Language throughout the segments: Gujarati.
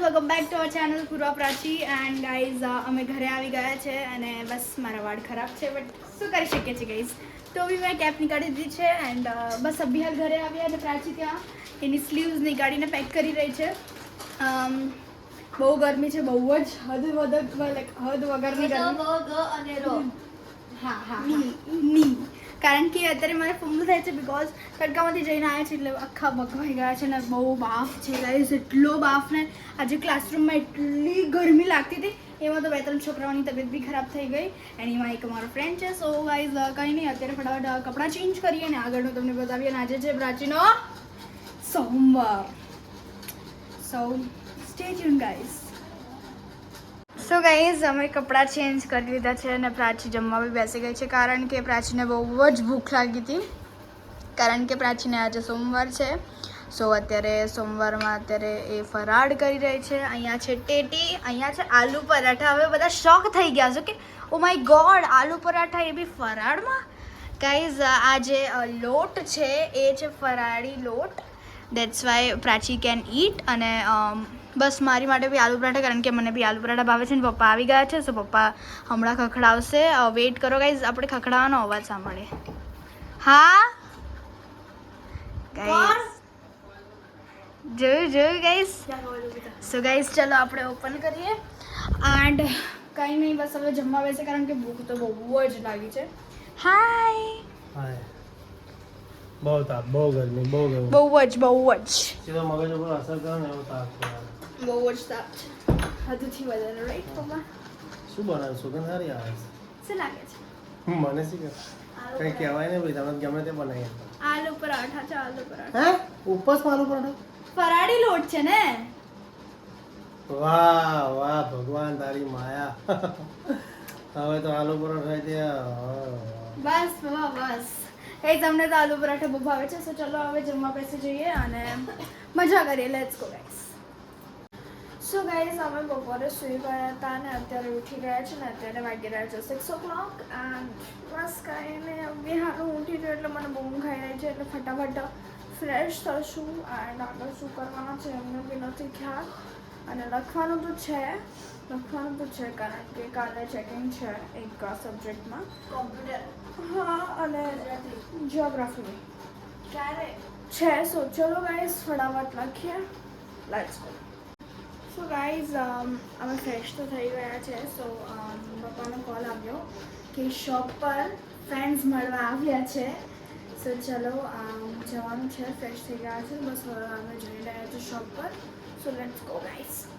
Welcome back to our channel Purva Prachi and guys અમે ઘરે આવી ગયા છે અને બસ મારા વાળ ખરાબ છે બટ શું કરી શકીએ છીએ ગાઈઝ તો બી મેં કેપ નીકાળી દીધી છે એન્ડ બસ અભિયાલ ઘરે આવ્યા અને પ્રાચી ત્યાં એની સ્લીવ્સ નીકાળીને પેક કરી રહી છે. બહુ ગરમી છે બહુ જ હદ વગર હદ વગરની ગરમી. હા હા ની કારણ કે અત્યારે મને ફૂલ થાય છે બિકોઝ તડકામાંથી જઈને આવ્યા છે એટલે આખા બગવાઈ ગયા છે ને બહુ બાફ છે ગાઈઝ એટલો બાફ ને. આજે ક્લાસરૂમમાં એટલી ગરમી લાગતી હતી. એમાં તો બે ત્રણ છોકરાઓની તબિયત બી ખરાબ થઈ ગઈ. એનીમાં એક મારો ફ્રેન્ડ છે. સો ગાઈઝ કંઈ નહીં, અત્યારે ફટાફટ કપડાં ચેન્જ કરીએ અને આગળનું તમને બતાવીએ. અને આજે છે પ્રાચીનો સોમવાર. So stay tuned guys so guys અમે કપડાં ચેન્જ કરી લીધા છે અને પ્રાચી જમવા બી બેસી ગઈ છે. કારણ કે પ્રાચીને બહુ જ ભૂખ લાગી હતી. કારણ કે પ્રાચીને આજે સોમવાર છે. સો અત્યારે સોમવારમાં અત્યારે એ ફરાળ કરી રહી છે. અહીંયા છે ટેટી, અહીંયા છે આલુ પરાઠા. હવે બધા શોખ થઈ ગયા છે કે oh my god aloo paratha એ બી ફરાળમાં? ગાઈઝ આ જે લોટ છે, એ છે ફરાળી લોટ. That's why Prachi can eat અને બસ મારી માટે બી આલુ પરાઠા કારણ કે મને બી આલુ પરાઠા ભાવે છે ને પપ્પા આવી ગયા છે સો પપ્પા હમણાં ખખડાવશે. વેઇટ કરો ગાઈઝ આપણે ખખડાવવાનો અવાજ સાંભળે હા? ગાઈઝ જોયું જોયું ગાઈઝ સો ગાઈઝ ચલો આપણે ઓપન કરીએ. એન્ડ કંઈ નહીં બસ હવે જમવા બેસે કારણ કે ભૂખ તો બહુ જ લાગી છે. હાય હાય. બહુ તાપ બહુ ગરમી બહુ ગરમી. બહુ જ બહુ જ. સીધો મગજ ઉપર અસર કરે ને એવો તાપ. બહુ જ તાપ છે હદથી વધારે રાઈટ પપ્પા શું બનાવે સુગંધ સારી આવે શું લાગે છે? મને શી ખબર? કહેવાય ને ભાઈ તમે ગમે તે બનાવી આલુ પરાઠા છે આલુ પરાઠા. હે? ઉપવાસ મારું પરાઠો? ફરાળી લોટ છે ને? વાહ વાહ ભગવાન તારી માયા. હવે તો આલુ પરોઠા તે બસ બાબા બસ. એ તમને તો આલુ પરાઠા બહુ ભાવે છે સો ચલો હવે જમવા બેસી જઈએ અને મજા કરીએ. Let's go guys so guys અમે બપોરે સુઈ ગયા હતા અને અત્યારે ઉઠી ગયા છે ને અત્યારે વાગી રહ્યા છે સિક્સ ઓ ક્લોક એન્ડ બસ કાંઈ નહીં બે હારું ઉઠી ગયું એટલે મને બહુ ઊંઘ આવી રહી છે એટલે ફટાફટ ફ્રેશ થશું એન્ડ આગળ શું કરવાનું છે એમને બી નથી ખ્યાલ. અને લખવાનું તો છે લખવાનું તો છે કારણ કે કાલે ચેકિંગ છે એક સબ્જેક્ટમાં કોમ્પ્યુટર હા અને જિયોગ્રાફી ક્યારે છે સો ચલો ગાઈઝ ફટાફટ લખીએ. લેટ્સ ગો સો ગાઈઝ અમે ફ્રેશ તો થઈ ગયા છે સો પપ્પાનો કોલ આવ્યો કે શોપ પર ફ્રેન્ડ્સ મળવા આવ્યા છે સો ચલો um, જવાનું છે ફ્રેશ થઈ ગયા છે બસ હવે અમે જઈ રહ્યા છીએ શોપ પર સો લેટ્સ ગો ગાઈઝ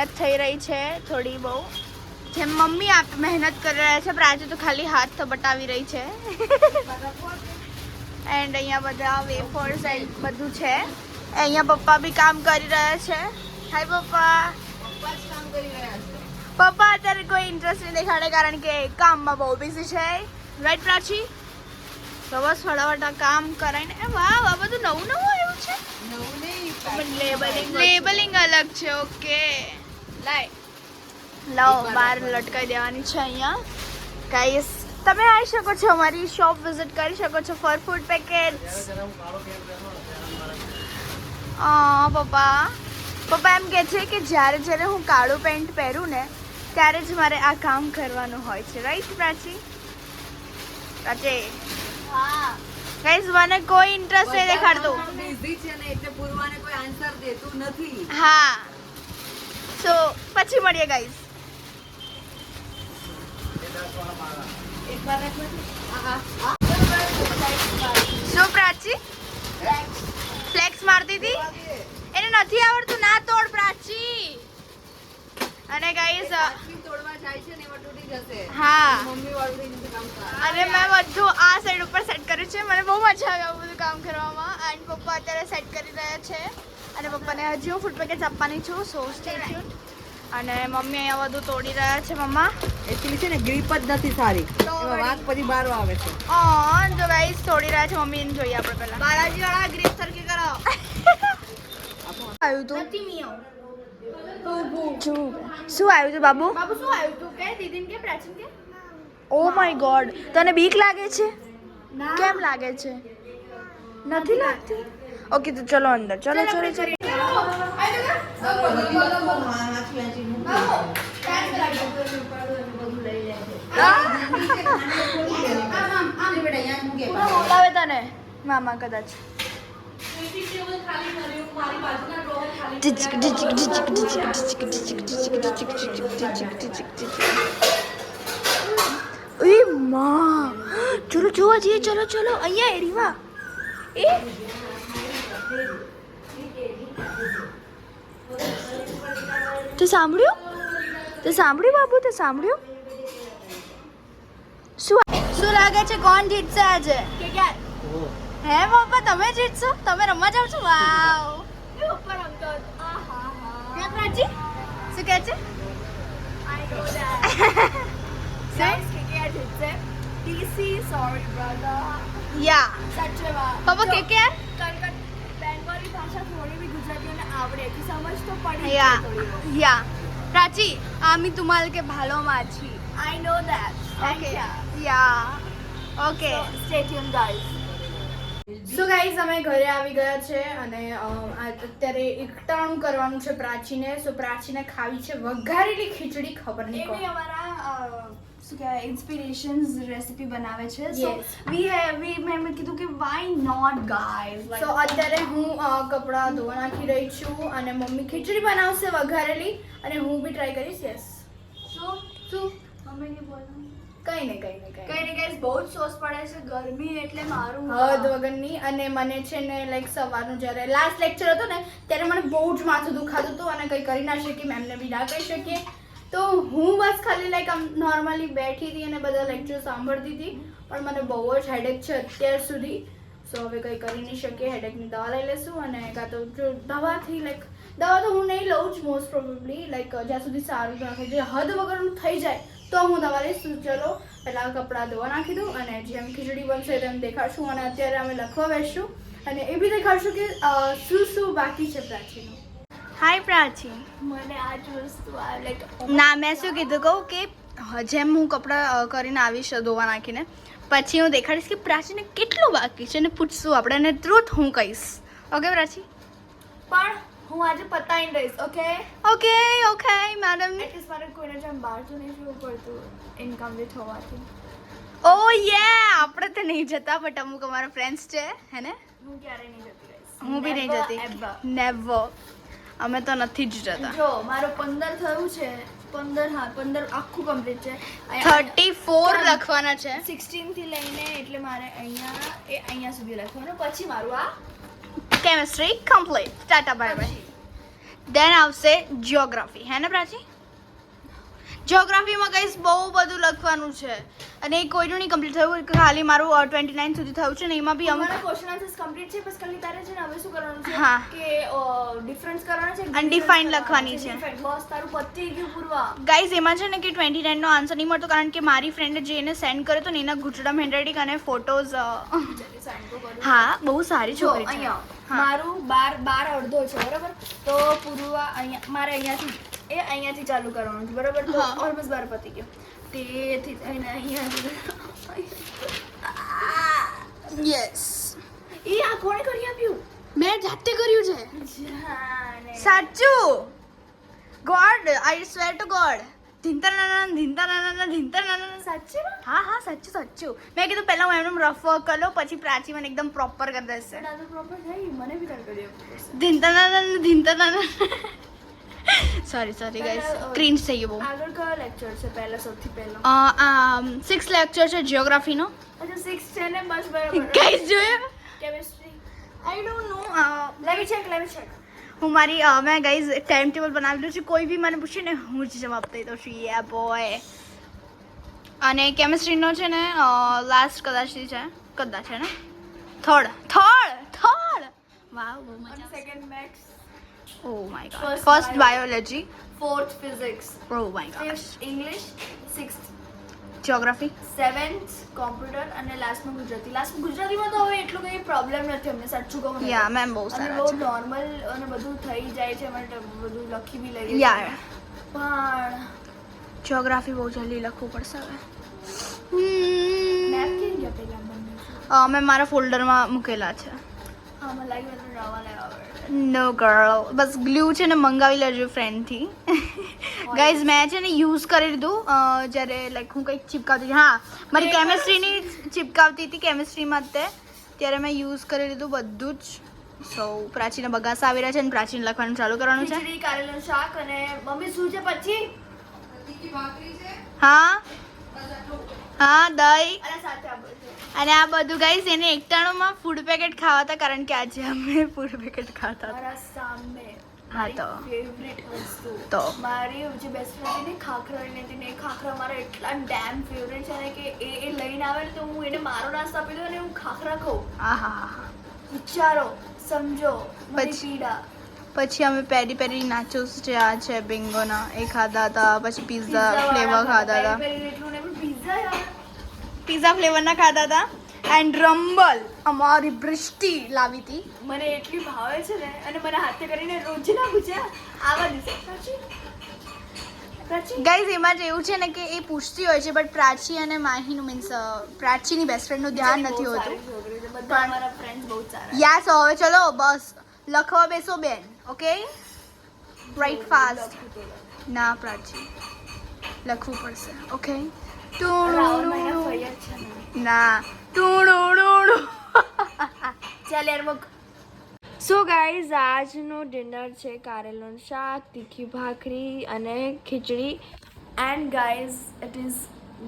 મહેનત થઈ રહી છે થોડી બહુ. જેમ મમ્મી આપ મહેનત કરી રહ્યા છે પ્રાચી તો ખાલી હાથ તો બટાવી રહી છે. એન્ડ અહીંયા બધા વેફર્સ એન્ડ બધું છે. અહીંયા પપ્પા બી કામ કરી રહ્યા છે. હાય પપ્પા. પપ્પા અત્યારે કોઈ ઇન્ટરેસ્ટ નહીં દેખાડે કારણ કે કામમાં બહુ બિઝી છે. રાઈટ પ્રાચી? તો બસ ફટાફટ આ કામ કરાઈને. એ વાહ આ બધું નવું નવું આવ્યું છે લેબલિંગ લેબલિંગ અલગ છે. ઓકે લાય. લાવો બહાર લટકાઈ દેવાની છે અહીંયા. ગાઈસ તમે આવી શકો છો અમારી શોપ વિઝિટ કરી શકો છો ફોર ફૂડ પેકેટ્સ પપ્પા. પપ્પા એમ કહે છે કે જ્યારે જ્યારે હું કાળું પેન્ટ પહેરું ને ત્યારે જ મારે આ કામ કરવાનું હોય છે. રાઈટ પ્રાચી? પ્રાચી? ગાઈસ મને કોઈ ઇન્ટરેસ્ટ નહીં દેખાડતું. બિઝી છે ને એટલે પૂર્વાને કોઈ આન્સર દેતું નથી. હા. સો પછી મળીએ ગાઈસ શું પ્રાચી? ફ્લેક્સ મારતી હતી? એને નથી આવડતું. ના તોડ, પ્રાચી. અને ગાઈસ તોડવા જાય છે ને હા. અને મેં બધું આ સાઈડ ઉપર સેટ કર્યું છે. મને બહુ મજા આવે આવું બધું કામ કરવામાં. એન્ડ પપ્પા અત્યારે સેટ કરી રહ્યા છે. અને પપ્પાને હજી હું ફૂડ પેકેટ આપવાની છું સો સ્ટે અને મમ્મી અહીંયા બધું તોડી રહ્યા છે મમ્મા. Actually છે ને ગ્રીપ જ નથી સારી. વાત પછી બહાર આવે છે. હા જો ગાઈસ તોડી રહ્યા છે મમ્મીને જોઈએ આપણે પહેલા. બાલાજી વાળા ગ્રીપ સરખી કરો. આવ્યું તું? નથી મિયો શું? આવ્યું છે બાબુ? બાબુ શું આવ્યું તું? કે દીદીને કે પ્રાચીન કે? ઓ માય ગોડ તને બીક લાગે છે? કેમ લાગે છે? નથી લાગતી. ઓકે તો ચલો અંદર ચલો ચલો ચલો બોલાવે તને મામા કદાચ એ માં ચલો જોવા જઈએ ચલો ચલો અહીંયા એરીમાં એ તે સાંભળ્યું? તે સાંભળ્યું બાબુ તે સાંભળ્યું? શું શું લાગે છે કોણ જીતશે આજે? કે ક્યાં? હે પપ્પા તમે જીતશો? તમે રમવા જાવ છો? વાવ. ઉપર રમતો હે શું કહે છે? આઈ નો ધેટ ગાઈસ કે કે જીતશે या प्राची आम्ही तुम्हाला के भालो माझी I know that okay yeah okay stay tuned guys so guys અમે ઘરે આવી ગયા છે અને અત્યારે એકટાણું કરવાનું છે પ્રાચીને. સો પ્રાચીને ખાવી છે વઘારેલી ખીચડી ખબર નહીં અમારા શું કહેવાય ઇન્સ્પિરેશન્સ રેસિપી બનાવે છે સો વી હેવ વી મેં મેં કીધું કે વાય નોટ ગાઈઝ સો અત્યારે હું કપડાં ધોવા નાખી રહી છું અને મમ્મી ખીચડી બનાવશે વઘારેલી અને હું બી ટ્રાય કરીશ યસ શું શું અમે નહીં બોલવાનું કઈ નહીં કઈ કઈ કઈ ને કઈ બહુ જ સોસ પડે છે ગરમી એટલે મારું હદ વગરની અને મને છે ને લાઈક સવારનું જ્યારે લાસ્ટ લેક્ચર હતો ને ત્યારે મને બહુ જ માથું દુખાતું હતું અને કંઈ કરી ના શકીએ મેમને બી ના કહી શકીએ. તો હું બસ ખાલી લાઈક આમ નોર્મલી બેઠી હતી અને બધા લેક્ચર સાંભળતી હતી, પણ મને બહુ જ હેડેક છે અત્યાર સુધી. સો હવે કંઈ કરી નહીં શકીએ હેડેકની દવા લઈ લેશું અને કાં તો જો દવાથી લાઈક દવા તો હું નહીં લઉં જ મોસ્ટ પ્રોબેબલી લાઈક જ્યાં સુધી સારું થાય, જે હદ વગરનું થઈ જાય, તો હું દવા લઈશ. તો ચલો, પહેલાં કપડાં ધોવા નાખી દઉં અને જેમ ખીચડી બનશે તેમ દેખાડશું અને અત્યારે અમે લખવા બેસશું અને એ બી દેખાડશું કે શું શું બાકી છે પ્રાચીનું. હાય પ્રાચી મને આજ વસ્તુ લાઈક ના મેં શું કીધું કહું કે જેમ હું કપડાં કરીને આવીશ ધોવા નાખીને પછી હું દેખાડીશ કે પ્રાચીને કેટલું બાકી છે અને પૂછશું આપણે અને ટ્રુથ હું કહીશ. ઓકે પ્રાચી પણ હું આજે પતાવી રહીશ ઓકે ઓકે ઓકે મેડમ મારે કોઈને જેમ બહાર તો નહીં જવું પડતું ઇન્કમ્પ્લીટ હોવાથી ઓ યે આપણે તો નહીં જતા બટ અમુક અમારા ફ્રેન્ડ્સ છે હે ને? હું ક્યારેય નહીં જતી હું બી નહીં જતી. નેવર અમે તો નથી જ જતા જો મારો પંદર થયું છે. પંદર હા પંદર આખું કમ્પ્લીટ છે. થર્ટી ફોર લખવાના છે. સિક્સટીનથી લઈને એટલે મારે અહીંયા એ અહીંયા સુધી લખવાનું પછી મારું આ chemistry complete tata bye bye then આવશે જિયોગ્રાફી હે ને પ્રાચી? જિયોગ્રાફીમાં કંઈ બહુ બધું લખવાનું છે અને એ કોઈનું નહીં કમ્પ્લીટ થયું ખાલી મારું ટ્વેન્ટી નાઇન સુધી થયું છે ને એમાં બી અમારા ક્વેશ્ચન આન્સર્સ કમ્પ્લીટ છે બસ ખાલી તારે છે ને હવે શું કરવાનું છે હા. કે ડિફરન્સ કરવાનો છે Undefined લખવાની છે. બસ તારું પતી ગયું પૂરવા ગાઈઝ એમાં છે ને કે ટ્વેન્ટી નાઇનનો આન્સર નહીં મળતો કારણ કે મારી ફ્રેન્ડે જે એને સેન્ડ કર્યો તો ને એના ગુજરામ હેન્ડરાઇટિંગ અને ફોટોઝ. હા બહુ સારી છોકરી છે મારું બાર બાર અડધો છે બરાબર તો પૂરવા અહીંયા મારે અહીંયાથી એ અહીંયાથી ચાલુ કરવાનું છે બરાબર? તો. ઓલમોસ્ટ બાર પતી ગયો. તેથી થઈને અહીંયા યસ એ આ કોણે કરી આપ્યું? મેં જાતે કર્યું છે. સાચું. God I swear to god ધીંતર નાના ધીંતર નાના ધીંતર નાના સાચું હા હા સાચું સાચું. મેં કીધું પહેલા હું એમને રફ વર્ક કરો પછી પ્રાચી મને એકદમ પ્રોપર કરી દેશે. પ્રોપર થઈ મને બી કરી ધીંતર નાના ધીંતર નાના. સોરી સોરી ગાઈસ ક્રિન્જ થઈ ગયું બહુ. આગળ કયો લેક્ચર છે પહેલા સૌથી પહેલો? આ સિક્સ લેક્ચર છે જિયોગ્રાફીનો અચ્છા સિક્સ છે ને બસ બરાબર. ગાઈસ જોયું કેમિસ્ટ્રી આઈ ડોન્ટ નો લેવી ચેક લેવી ચેક હું મારી મેં ગાઈઝ ટાઈમ ટેબલ બનાવેલું છે. કોઈ બી મને પૂછે ને હું જ જવાબ દઈ દઉં છું. યા બોય અને કેમિસ્ટ્રીનો છે ને લાસ્ટ કદાચ છે. કદાચ છે ને? થર્ડ થર્ડ થર્ડ વાવ બહુ મજા second maths oh my god. First first bio. Biology fourth physics oh my god fifth English sixth geography seventh computer અને લાસ્ટમાં ગુજરાતી લાસ્ટમાં ગુજરાતીમાં તો હવે એટલું કંઈ પ્રોબ્લેમ નથી. અમને સાચું કહું. યા મેમ બહુ સારા બહુ નોર્મલ અને બધું થઈ જાય છે. મને બધું લખી બી લઈએ યાર પણ જ્યોગ્રાફી બહુ જલ્દી લખવું પડશે હવે. મેં મારા ફોલ્ડરમાં મૂકેલા છે. હા મને લાગ્યું રવા લેવા નો ગર્લ બસ ગ્લુ છે ને મંગાવી લેજો ફ્રેન્ડથી ગાઈઝ મેં છે ને યુઝ કરી લીધું જ્યારે લાઈક હું કંઈક ચિપકાવતી હતી. હા મારી કેમેસ્ટ્રીની ચીપકાવતી હતી કેમેસ્ટ્રીમાં તે. ત્યારે મેં યુઝ કરી લીધું બધું જ. સો પ્રાચીન બગાસ આવી રહ્યા છે અને પ્રાચીન લખવાનું ચાલુ કરવાનું છે. ખીચડી કારેલું શાક અને મમ્મી શું છે પછી? હા? હા દહીં. અને આ બધું ગાઈઝ એને એકટાણુંમાં ફૂડ પેકેટ ખાવા હતા કારણ કે આજે અમે ફૂડ પેકેટ ખાતા હતા સામે હા તો. ફેવરેટ વસ્તુ તો. મારી જે બેસ્ટ ફ્રેન્ડ હતી ખાખરા હતી ને ખાખરા મારા એટલા ડેમ ફેવરેટ છે ને કે એ એ લઈને આવે ને તો હું એને મારો નાસ્તો આપી દઉં અને હું ખાખરા ખાઉં હા વિચારો સમજો પછી? પીડા પછી અમે પેરી પેરી નાચોસ જે આ છે બિંગોના એ ખાધા હતા પછી પીઝા ફ્લેવર ખાધા હતા. પીઝા પેરી પેરી એટલું ને પણ pizza યાર. પિઝા ફ્લેવરના ખાધા હતા. એન્ડ રંબલ અમારી બૃષ્ટિ લાવી હતી. મને એટલી ભાવે છે ને અને મને હાથે કરીને રોજ ના પૂછ્યા આવા દિવસે. ગાઈઝ એમાં જ એવું છે ને કે એ પૂછતી હોય છે બટ પ્રાચી અને માહીનું મીન્સ પ્રાચીની બેસ્ટ ફ્રેન્ડનું ધ્યાન નથી હોતું. પણ- મારા friends બહુ જ સારા. યા સો હવે ચલો બસ. લખવા બેસો બેન. Okay write fast. ના પ્રાચી. લખવું પડશે. ઓકે ને. ચાલ યાર મૂક સો ગાઈઝ આજનું ડિનર છે કારેલું શાક તીખી ભાખરી અને khichdi and guys it is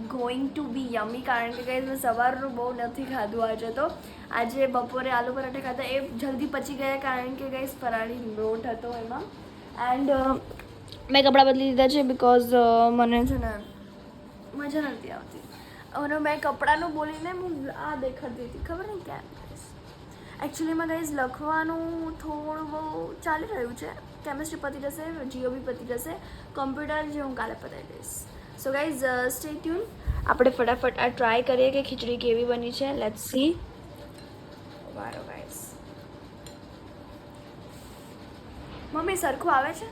going to be yummy કારણ કે ગાઈઝ મેં સવારનું બહુ નથી ખાધું આજે તો આજે બપોરે આલુ પરાઠા ખાધા એ જલ્દી પચી ગયા કારણ કે ગાઈઝ ફરાળી લોટ હતો એમાં એન્ડ મેં કપડાં બદલી દીધા છે બિકોઝ મને છે ને મજા નથી આવતી. અને મેં કપડાનું બોલીને હું આ દેખાડતી હતી. ખબર નહીં કેમ? એકચ્યુઅલીમાં ગાઈઝ લખવાનું થોડું બહુ ચાલી રહ્યું છે. કેમિસ્ટ્રી પતી જશે જીઓબી પતી જશે. કોમ્પ્યુટર જે હું કાલે પતાવી દઈશ. સો ગાઈઝ સ્ટે ટ્યુન આપણે ફટાફટ આ ટ્રાય કરીએ કે ખીચડી કેવી બની છે. લેટ સી વારો ગાઈઝ મમ્મી સરખું આવે છે?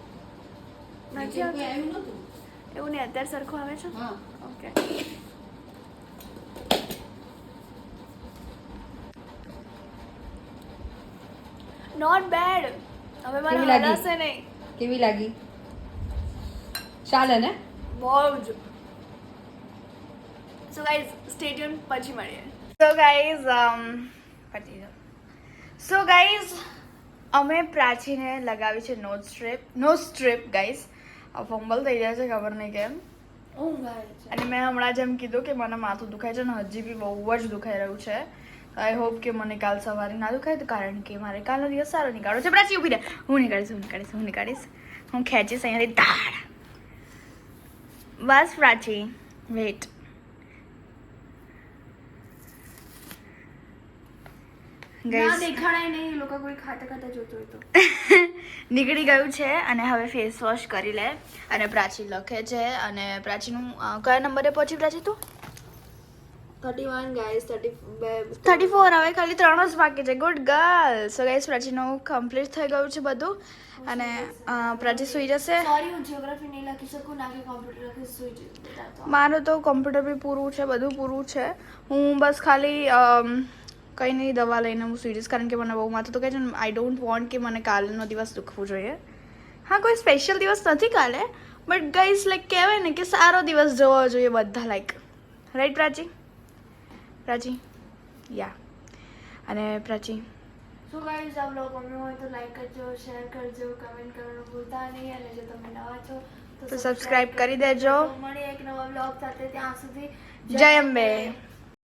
નથી આવતું? એવું નહીં અત્યારે સરખું આવે છે? ઓકે નોટ બેડ હવે મને હલાશે નહીં કેવી લાગી? ચાલે ને? બહુ જ સો ગાઈઝ સ્ટે ટ્યુન પછી મળીએ. સો ગાઈઝ um પતી સો ગાઈઝ અમે પ્રાચીને લગાવી છે nose strip nose strip guys ફોમ્બલ થઈ જાય છે ખબર નહીં કેમ. અને મેં હમણાં જેમ કીધું કે મને માથું દુખાય છે અને હજી બી બહુ જ દુખાઈ રહ્યું છે. આઈ હોપ કે મને કાલ સવારે ના દુખાય તો કારણ કે મારે કાલનો દિવસ સારો નીકાળવો છે. પ્રાચી ઊભી રહે. હું નીકાળીશ હું નીકાળીશ હું નીકાળીશ. હું ખેંચીશ અહીંયાથી. ધાડ. બસ પ્રાચી વેટ ના ગાઈઝ દેખાડાય નહીં એ લોકો કોઈ ખાતા ખાતા જોતો હોય તો નીકળી ગયું છે અને હવે ફેસ વોશ કરી લે. અને પ્રાચી લખે છે અને પ્રાચીનું કયા નંબરે પહોંચી પ્રાચી તું? Thirty one guys thirty thirty four હવે ખાલી ત્રણ જ બાકી છે. ગુડ ગર્લ સો ગાઈસ પ્રાચીનું કમ્પ્લીટ થઈ ગયું છે બધું. અને પ્રાચી સુઈ જશે. સોરી હું જીઓગ્રાફી નહીં લખી શકું ના કે કોમ્પ્યુટર લખી સુઈ મારું તો કોમ્પ્યુટર બી પૂરું છે બધું પૂરું છે. હું બસ ખાલી કંઈ નહીં દવા લઈને હું સુઈ જઈશ કારણ કે મને બહુ માથું તો કહે છે આઈ ડોન્ટ વોન્ટ કે મને કાલનો દિવસ દુખવું જોઈએ. હા કોઈ સ્પેશિયલ દિવસ નથી કાલે બટ ગાઈસ લાઈક કહેવાય ને કે સારો દિવસ જોવો જોઈએ બધા like right Prachi? Prachi? Yeah અને પ્રાચી? સો ગાઈઝ આ બ્લોગ ગમ્યો હોય તો લાઈક કરજો શેર કરજો કમેન્ટ કરવાનું ભૂલતા નહીં અને જો તમે નવા છો તો સબસ્ક્રાઇબ કરી દેજો. મળીએ એક નવા બ્લોગ સાથે ત્યાં સુધી. જય અંબે.